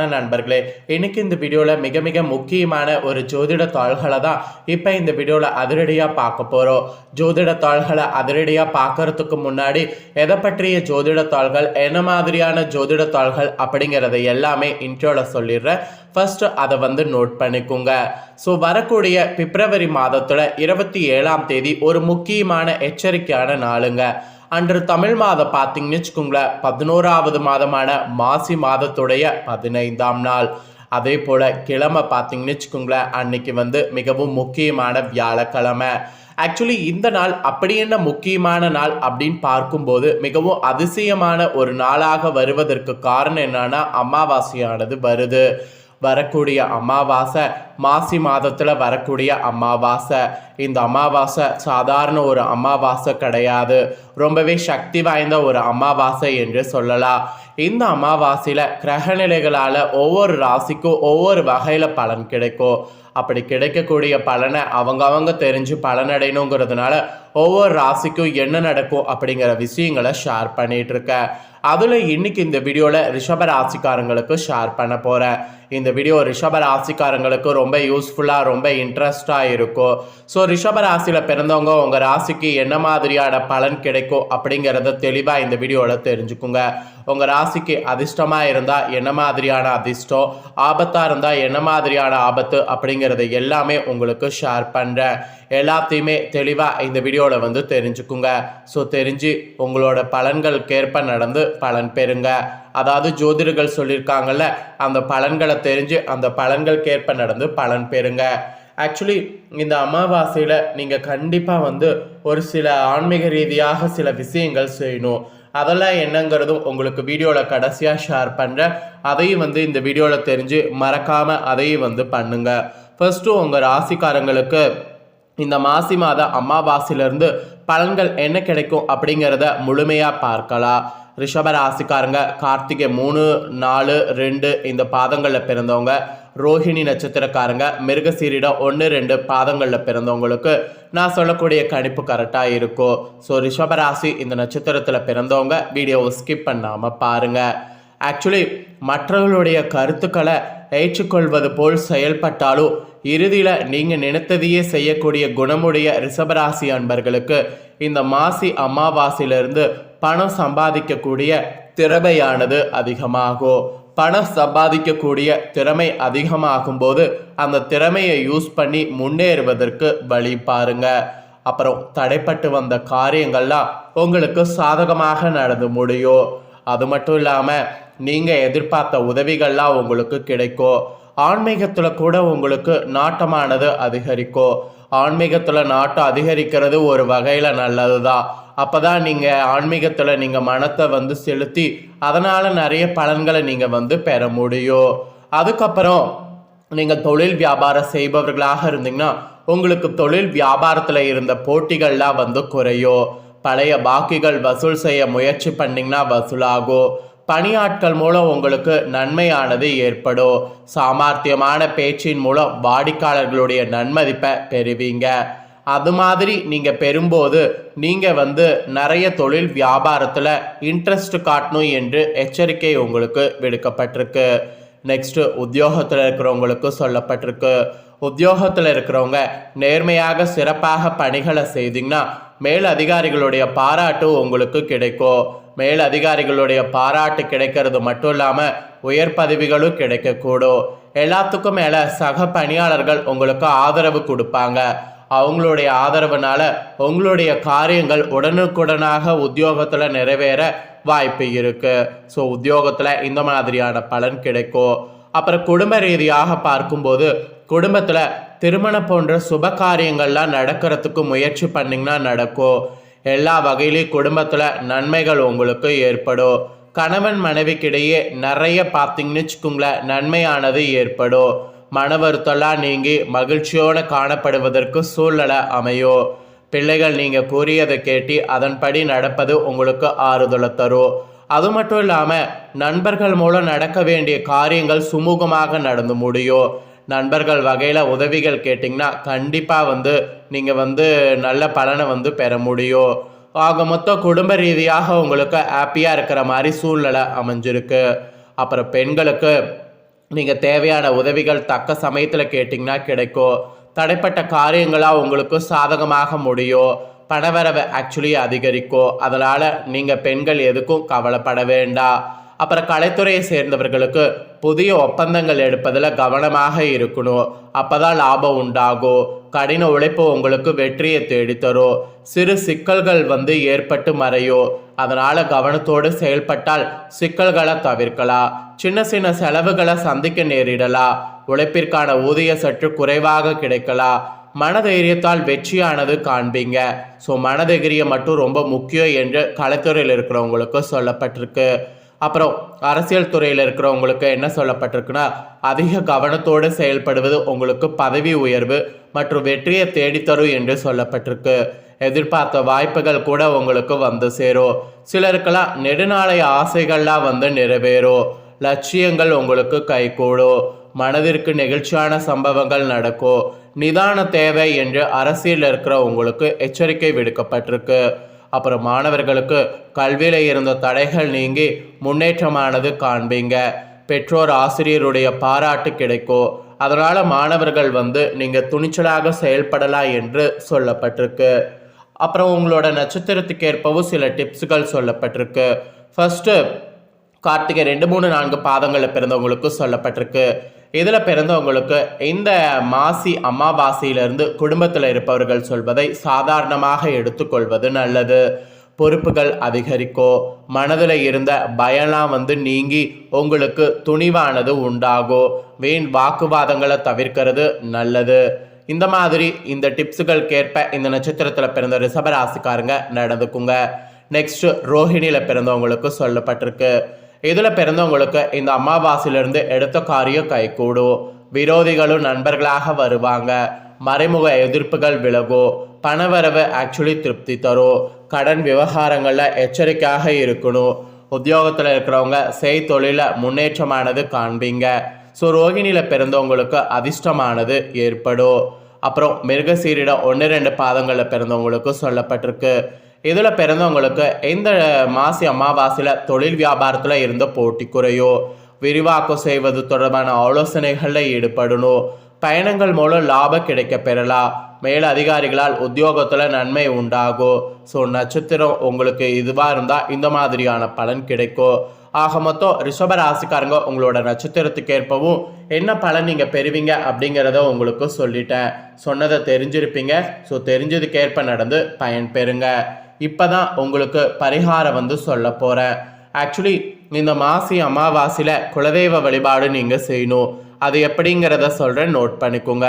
வணக்கம் நண்பர்களே இன்னைக்கு இந்த வீடியோவில் மிக மிக முக்கியமான ஒரு ஜோதிட தாள்களை தான் இப்போ இந்த வீடியோவில் அதிரடியாக பார்க்க போகிறோம் ஜோதிட தாள்களை அதிரடியாக பார்க்கறதுக்கு முன்னாடி எதை பற்றிய ஜோதிட தாள்கள் என்ன மாதிரியான ஜோதிட தாள்கள் அப்படிங்கிறத எல்லாமே இன்ட்ரோவில் சொல்லிடுறேன். ஃபர்ஸ்ட் அதை வந்து நோட் பண்ணிக்கோங்க. ஸோ வரக்கூடிய பிப்ரவரி மாதத்தில் இருபத்தி ஏழாம் தேதி ஒரு முக்கியமான எச்சரிக்கையான நாளுங்க. அன்று தமிழ் மாதம் பார்த்தீங்கன்னு வச்சுக்கோங்களேன் பதினோராவது மாதமான மாசி மாதத்துடைய பதினைந்தாம் நாள். அதே போல் கிழமை பார்த்தீங்கன்னு வச்சுக்கோங்களேன் அன்னைக்கு வந்து மிகவும் முக்கியமான வியாழக்கிழமை. ஆக்சுவலி இந்த நாள் அப்படி என்ன முக்கியமான நாள் அப்படின்னு பார்க்கும்போது மிகவும் அதிசயமான ஒரு நாளாக வருவதற்கு காரணம் என்னன்னா அமாவாசையானது வருது. வரக்கூடிய அமாவாசை மாசி மாதத்தில் வரக்கூடிய அமாவாசை. இந்த அமாவாசை சாதாரண ஒரு அமாவாசை கிடையாது. ரொம்பவே சக்தி வாய்ந்த ஒரு அமாவாசை என்று சொல்லலாம். இந்த அமாவாசையில் கிரகநிலைகளால் ஒவ்வொரு ராசிக்கும் ஒவ்வொரு வகையில் பலன் கிடைக்கும். அப்படி கிடைக்கக்கூடிய பலனை அவங்க அவங்க தெரிஞ்சு பலனடையணுங்கிறதுனால ஒவ்வொரு ராசிக்கும் என்ன நடக்கும் அப்படிங்கிற விஷயங்களை ஷேர் பண்ணிட்டு இருக்கேன் அதில் இன்னைக்கு இந்த வீடியோவில் ரிஷப ராசிக்காரங்களுக்கு ஷேர் பண்ண போகிறேன் இந்த வீடியோ ரிஷப ராசிக்காரங்களுக்கு ரொம்ப ரொம்ப யூஸ்ஃபுல்லாக ரொம்ப இன்ட்ரெஸ்டாக இருக்கும் ஸோ ரிஷப ராசியில் பிறந்தவங்க உங்கள் ராசிக்கு என்ன மாதிரியான பலன் கிடைக்கும் அப்படிங்கிறத தெளிவாக இந்த வீடியோவில் தெரிஞ்சுக்குங்க. உங்கள் ராசிக்கு அதிர்ஷ்டமாக இருந்தால் என்ன மாதிரியான அதிர்ஷ்டம்? ஆபத்தாக இருந்தால் என்ன மாதிரியான ஆபத்து? அப்படிங்கிறத எல்லாமே உங்களுக்கு ஷேர் பண்ணுறேன் எல்லாத்தையுமே தெளிவாக இந்த வீடியோவில் வந்து தெரிஞ்சுக்குங்க. ஸோ தெரிஞ்சு உங்களோட பலன்களுக்கேற்ப நடந்து பலன் பெறுங்க. அதாவது ஜோதிடர்கள் சொல்லியிருக்காங்கல்ல அந்த பலன்களை தெரிஞ்சு அந்த பலன்களுக்கேற்ப நடந்து பலன் பெறுங்க. ஆக்சுவலி இந்த அமாவாசையில் நீங்கள் கண்டிப்பாக வந்து ஒரு சில ஆன்மீக ரீதியாக சில விஷயங்கள் செய்யணும். அதெல்லாம் என்னங்கிறதும் உங்களுக்கு வீடியோவில் கடைசியாக ஷேர் பண்ணுறேன் அதையும் வந்து இந்த வீடியோவில் தெரிஞ்சு மறக்காமல் அதையும் வந்து பண்ணுங்க. ஃபஸ்ட்டு உங்கள் ராசிக்காரங்களுக்கு இந்த மாசி மாத அமாவாசையிலேருந்து பலன்கள் என்ன கிடைக்கும் அப்படிங்கிறத முழுமையாக பார்க்கலாம். ரிஷப ராசிக்காரங்க கார்த்திகை மூணு நாலு ரெண்டு இந்த பாதங்களில் பிறந்தவங்க. ரோஹிணி நட்சத்திரக்காரங்க மிருகசீரிடம் ஒன்று ரெண்டு பாதங்களில் பிறந்தவங்களுக்கு நான் சொல்லக்கூடிய கணிப்பு கரெக்டாக இருக்கும் ஸோ ரிஷபராசி இந்த நட்சத்திரத்தில் பிறந்தவங்க வீடியோவை ஸ்கிப் பண்ணாமல் பாருங்கள் ஆக்சுவலி மற்றவர்களுடைய கருத்துக்களை ஏற்றுக்கொள்வது போல் செயல்பட்டாலும் இறுதியில் நீங்கள் நினைத்ததையே செய்யக்கூடிய குணமுடைய ரிஷபராசி அன்பர்களுக்கு இந்த மாசி அமாவாசையிலிருந்து பணம் சம்பாதிக்கக்கூடிய திறமையானது அதிகமாகும். பணம் சம்பாதிக்கக்கூடிய திறமை அதிகமாகும் போது அந்த திறமையை யூஸ் பண்ணி முன்னேறுவதற்கு வழி பாருங்க. அப்புறம் தடைப்பட்டு வந்த காரியங்கள்லாம் உங்களுக்கு சாதகமாக நடந்து முடியும் அது மட்டும் இல்லாமல் நீங்கள் எதிர்பார்த்த உதவிகள்லாம் உங்களுக்கு கிடைக்கும் ஆன்மீகத்தில் கூட உங்களுக்கு நாட்டமானது அதிகரிக்கும் ஆன்மீகத்தில் நாட்டம் அதிகரிக்கிறது ஒரு வகையில் நல்லது தான் அப்போ தான் நீங்கள் ஆன்மீகத்தில் நீங்கள் மனத்தை வந்து செலுத்தி அதனால் நிறைய பலன்களை நீங்கள் வந்து பெற முடியும். அதுக்கப்புறம் நீங்கள் தொழில் வியாபாரம் செய்பவர்களாக இருந்தீங்கன்னா உங்களுக்கு தொழில் வியாபாரத்தில் இருந்த போட்டிகள்லாம் வந்து குறையும். பழைய பாக்கிகள் வசூல் செய்ய முயற்சி பண்ணிங்கன்னா வசூலாகும். பணியாட்கள் மூலம் உங்களுக்கு நன்மையானது ஏற்படும். சாமர்த்தியமான பேச்சின் மூலம் வாடிக்கையாளர்களுடைய நன்மதிப்பை பெறுவீங்க. அது மாதிரி நீங்கள் பெறும்போது நீங்கள் வந்து நிறைய தொழில் வியாபாரத்தில் இன்ட்ரெஸ்ட் காட்டணும் என்று எச்சரிக்கை உங்களுக்கு விடுக்கப்பட்டிருக்கு. நெக்ஸ்ட்டு உத்தியோகத்தில் இருக்கிறவங்களுக்கு சொல்லப்பட்டிருக்கு. உத்தியோகத்தில் இருக்கிறவங்க நேர்மையாக சிறப்பாக பணிகளை செய்தீங்கன்னா மேல் அதிகாரிகளுடைய பாராட்டு உங்களுக்கு கிடைக்கும். மேல் அதிகாரிகளுடைய பாராட்டு கிடைக்கிறது மட்டும் இல்லாமல் உயர் பதவிகளும் கிடைக்கக்கூடும். எல்லாத்துக்கும் மேலே சக பணியாளர்கள் உங்களுக்கு ஆதரவு கொடுப்பாங்க. அவங்களுடைய ஆதரவுனால உங்களுடைய காரியங்கள் உடனுக்குடனாக உத்தியோகத்தில் நிறைவேற வாய்ப்பு இருக்கு. ஸோ உத்தியோகத்தில் இந்த மாதிரியான பலன் கிடைக்கும். அப்புறம் குடும்ப ரீதியாக பார்க்கும்போது குடும்பத்தில் திருமணம் போன்ற சுப காரியங்கள்லாம் நடக்கிறதுக்கு முயற்சி பண்ணிங்கன்னா நடக்கும். எல்லா வகையிலையும் குடும்பத்தில் நன்மைகள் உங்களுக்கு ஏற்படும். கணவன் மனைவிக்கிடையே நிறைய பார்த்தீங்கன்னு வச்சுக்கோங்களேன் நன்மையானது ஏற்படும். மன வருத்தம்லாம் நீங்கி மகிழ்ச்சியோடு காணப்படுவதற்கு சூழ்நிலை அமையும். பிள்ளைகள் நீங்கள் கூறியதை கேட்டு அதன்படி நடப்பது உங்களுக்கு ஆறுதலை தரும். அது மட்டும் இல்லாமல் நண்பர்கள் மூலம் நடக்க வேண்டிய காரியங்கள் சுமூகமாக நடந்து முடியும். நண்பர்கள் வகையில் உதவிகள் கேட்டிங்கன்னா கண்டிப்பாக வந்து நீங்கள் வந்து நல்ல பலனை வந்து பெற முடியும். ஆக மொத்தம் குடும்ப ரீதியாக உங்களுக்கு ஹாப்பியாக இருக்கிற மாதிரி சூழ்நிலை அமைஞ்சிருக்கு. அப்புறம் பெண்களுக்கு நீங்கள் தேவையான உதவிகள் தக்க சமயத்தில் கேட்டிங்கன்னா கிடைக்கும். தடைப்பட்ட காரியங்களாக உங்களுக்கு சாதகமாக முடியும். பணவரவை ஆக்சுவலி அதிகரிக்கும். அதனால் நீங்கள் பெண்கள் எதுக்கும் கவலைப்பட வேண்டாம். அப்புறம் கலைத்துறையை சேர்ந்தவர்களுக்கு புதிய ஒப்பந்தங்கள் எடுப்பதில் கவனமாக இருக்கணும். அப்பதான் லாபம் உண்டாகும். கடின உழைப்பு உங்களுக்கு வெற்றியை தேடித்தரும். சிறு சிக்கல்கள் வந்து ஏற்பட்டு மறையும். அதனால் கவனத்தோடு செயல்பட்டால் சிக்கல்களை தவிர்க்கலாம். சின்ன சின்ன செலவுகளை சந்திக்க நேரிடலாம். உழைப்பிற்கான ஊதிய சற்று குறைவாக கிடைக்கலாம். மனதைரியத்தால் வெற்றியானது காண்பீங்க. ஸோ மனதைரியம் மட்டும் ரொம்ப முக்கியம் என்று கலைத்துறையில் இருக்கிறவங்களுக்கு சொல்லப்பட்டிருக்கு. அப்புறம் அரசியல் துறையில் இருக்கிறவங்களுக்கு என்ன சொல்லப்பட்டிருக்குன்னா அதிக கவனத்தோடு செயல்படுவது உங்களுக்கு பதவி உயர்வு மற்றும் வெற்றியை தேடித்தரும் என்று சொல்லப்பட்டிருக்கு. எதிர்பார்த்த வாய்ப்புகள் கூட உங்களுக்கு வந்து சேரும் சிலருக்கெல்லாம் நெடுநாளைய ஆசைகள்லாம் வந்து நிறைவேறும் லட்சியங்கள் உங்களுக்கு கைகூடும் மனதிற்கு நெகிழ்ச்சியான சம்பவங்கள் நடக்கும் நிதான தேவை என்று அரசியல் இருக்கிற உங்களுக்கு எச்சரிக்கை விடுக்கப்பட்டிருக்கு. அப்புறம் மாணவர்களுக்கு கல்வியில் இருந்த தடைகள் நீங்கி முன்னேற்றமானது காண்பீங்க. பெற்றோர் ஆசிரியருடைய பாராட்டு கிடைக்கும். அதனால் மாணவர்கள் வந்து நீங்கள் துணிச்சலாக செயல்படலாம் என்று சொல்லப்பட்டிருக்கு. அப்புறம் உங்களோட நட்சத்திரத்துக்கு ஏற்பவும் சில டிப்ஸுகள் சொல்லப்பட்டிருக்கு. ஃபஸ்ட்டு கார்த்திகை ரெண்டு மூணு நான்கு பாதங்களில் பிறந்தவங்களுக்கு சொல்லப்பட்டிருக்கு. இதில் பிறந்தவங்களுக்கு இந்த மாசி அமாவாசையிலிருந்து குடும்பத்தில் இருப்பவர்கள் சொல்வதை சாதாரணமாக எடுத்துக்கொள்வது நல்லது. பொறுப்புகள் அதிகரிக்கோ மனதில் இருந்த பயம்லாம் வந்து நீங்கி உங்களுக்கு துணிவானது உண்டாகும் வீண் வாக்குவாதங்களை தவிர்க்கிறது நல்லது. இந்த மாதிரி இந்த டிப்ஸுகளுக்கேற்ப இந்த நட்சத்திரத்தில் பிறந்த ரிஷபராசிக்காரங்க நடந்துக்குங்க. நெக்ஸ்ட் ரோஹிணியில் பிறந்தவங்களுக்கு சொல்லப்பட்டிருக்கு. இதில் பிறந்தவங்களுக்கு இந்த அமாவாசையிலிருந்து எடுத்த காரியம் கைகூடும். விரோதிகளும் நண்பர்களாக வருவாங்க. மறைமுக எதிர்ப்புகள் விலகும். பணவரவு ஆக்சுவலி திருப்தி தரும். கடன் விவகாரங்களில் எச்சரிக்கையாக இருக்கணும். உத்தியோகத்தில் இருக்கிறவங்க செய் தொழிலில் முன்னேற்றமானது காண்பீங்க. ஸோ ரோகிணியில் பிறந்தவங்களுக்கு அதிர்ஷ்டமானது ஏற்படும். அப்புறம் மிருகசீரிடம் ஒன்று ரெண்டு பாதங்களில் பிறந்தவங்களுக்கு சொல்லப்பட்டிருக்கு. இதில் பிறந்தவங்களுக்கு இந்த மாசி அமாவாசையில் தொழில் வியாபாரத்தில் இருந்த போட்டி குறையும் விரிவாக்கம் செய்வது தொடர்பான ஆலோசனைகளில் ஈடுபடணும். பயணங்கள் மூலம் லாபம் கிடைக்க பெறலாம். மேல் அதிகாரிகளால் உத்தியோகத்தில் நன்மை உண்டாகும். ஸோ நட்சத்திரம் உங்களுக்கு இதுவாக இருந்தால் இந்த மாதிரியான பலன் கிடைக்கும். ஆக மொத்தம் ரிஷப ராசிக்காரங்க உங்களோட நட்சத்திரத்துக்கு ஏற்பவும் என்ன பலன் நீங்கள் பெறுவீங்க அப்படிங்கிறத உங்களுக்கு சொல்லிட்டேன். சொன்னதை தெரிஞ்சிருப்பீங்க. ஸோ தெரிஞ்சதுக்கேற்ப நடந்து பயன் பெறுங்க. இப்போ தான் உங்களுக்கு பரிகாரம் வந்து சொல்ல போகிறேன் ஆக்சுவலி இந்த மாசி அமாவாசையில் குலதெய்வ வழிபாடு நீங்கள் செய்யணும். அது எப்படிங்கிறத சொல்கிறேன் நோட் பண்ணிக்கோங்க.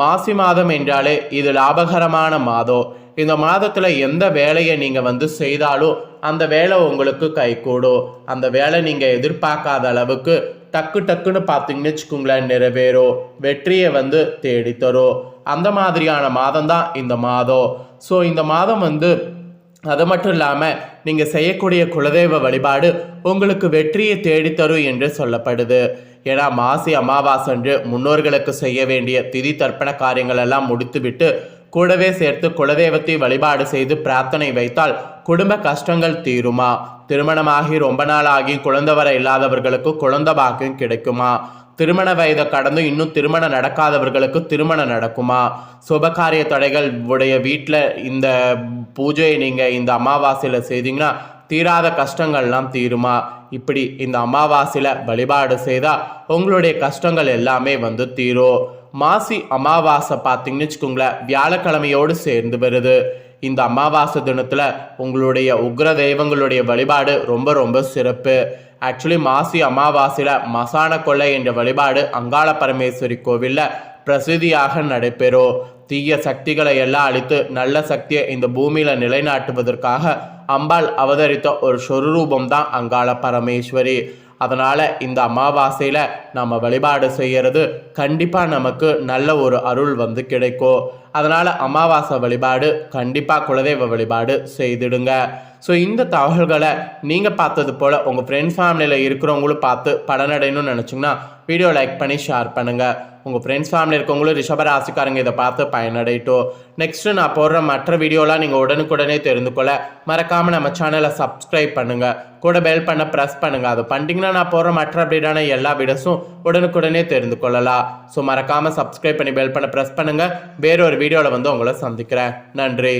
மாசி மாதம் என்றாலே இது லாபகரமான மாதம். இந்த மாதத்தில் எந்த வேலையை நீங்கள் வந்து செய்தாலும் அந்த வேலை உங்களுக்கு கைகூடும். அந்த வேலை நீங்கள் எதிர்பார்க்காத அளவுக்கு டக்கு டக்குன்னு பார்த்தீங்கன்னு வச்சுக்கோங்களேன் நிறைவேறும். வெற்றியை வந்து தேடித்தரும். அந்த மாதிரியான மாதம் தான் இந்த மாதம். ஸோ இந்த மாதம் வந்து அது மட்டும் இல்லாமல் நீங்கள் செய்யக்கூடிய குலதெய்வ வழிபாடு உங்களுக்கு வெற்றியை தேடித்தரும் என்று சொல்லப்படுது. ஏன்னா மாசி அமாவாசன்று முன்னோர்களுக்கு செய்ய வேண்டிய திதி தர்ப்பண காரியங்கள் எல்லாம் முடித்துவிட்டு கூடவே சேர்த்து குலதெய்வத்தை வழிபாடு செய்து பிரார்த்தனை வைத்தால் குடும்ப கஷ்டங்கள் தீருமா? திருமணமாகி ரொம்ப நாள் ஆகி குழந்தை வர இல்லாதவர்களுக்கு குழந்தை பாக்கியம் கிடைக்குமா? திருமண வயதை கடந்து இன்னும் திருமணம் நடக்காதவர்களுக்கு திருமணம் நடக்குமா? சுபகாரிய தடைகள் உடைய வீட்டில் இந்த பூஜையை நீங்கள் இந்த அமாவாசையில் செய்தீங்கன்னா தீராத கஷ்டங்கள்லாம் தீருமா? இப்படி இந்த அமாவாசையில் வழிபாடு செய்தால் உங்களுடைய கஷ்டங்கள் எல்லாமே வந்து தீரும் மாசி அமாவாசை பார்த்தீங்கன்னு வச்சுக்கோங்களேன் வியாழக்கிழமையோடு சேர்ந்து வருது. இந்த அமாவாசை தினத்தில் உங்களுடைய உக்ர தெய்வங்களுடைய வழிபாடு ரொம்ப ரொம்ப சிறப்பு. ஆக்சுவலி மாசி அமாவாசையில் மசான கொள்ளை என்ற வழிபாடு அங்காள பரமேஸ்வரி கோவிலில் பிரசித்தியாக நடைபெறும் தீய சக்திகளை எல்லாம் அழித்து நல்ல சக்தியை இந்த பூமியில் நிலைநாட்டுவதற்காக அம்பாள் அவதரித்த ஒரு சொருரூபம் தான் அங்காள பரமேஸ்வரி. அதனால் இந்த அமாவாசையில் நம்ம வழிபாடு செய்கிறது கண்டிப்பாக நமக்கு நல்ல ஒரு அருள் வந்து கிடைக்கும். அதனால் அமாவாசை வழிபாடு கண்டிப்பாக குலதெய்வ வழிபாடு செய்திடுங்க. ஸோ இந்த தகவல்களை நீங்கள் பார்த்தது போல் உங்கள் ஃப்ரெண்ட்ஸ் ஃபேமிலியில் இருக்கிறவங்களும் பார்த்து பலனடையணும்னு நினச்சிங்கன்னா வீடியோ லைக் பண்ணி ஷேர் பண்ணுங்கள் உங்கள் ஃப்ரெண்ட்ஸ் ஃபேமிலி இருக்கவங்களும் ரிஷப ராசிக்காரங்க இதை பார்த்து பயனடையட்டும். நெக்ஸ்ட்டு நான் போடுற மற்ற வீடியோலாம் நீங்கள் உடனுக்குடனே தெரிந்து கொள்ள. மறக்காமல் நம்ம சேனலை சப்ஸ்கிரைப் பண்ணுங்கள் கூட பெல் பண்ண ப்ரெஸ் பண்ணுங்கள் அது பண்ணிட்டீங்கன்னா நான் போடுற மற்ற அப்டேட்டான எல்லா வீடியோஸும் உடனுக்குடனே தெரிந்து கொள்ளலாம். ஸோ மறக்காமல் சப்ஸ்கிரைப் பண்ணி பெல் பண்ண ப்ரெஸ் பண்ணுங்கள் வேறொரு வீடியோவில் வந்து உங்களை சந்திக்கிறேன். நன்றி.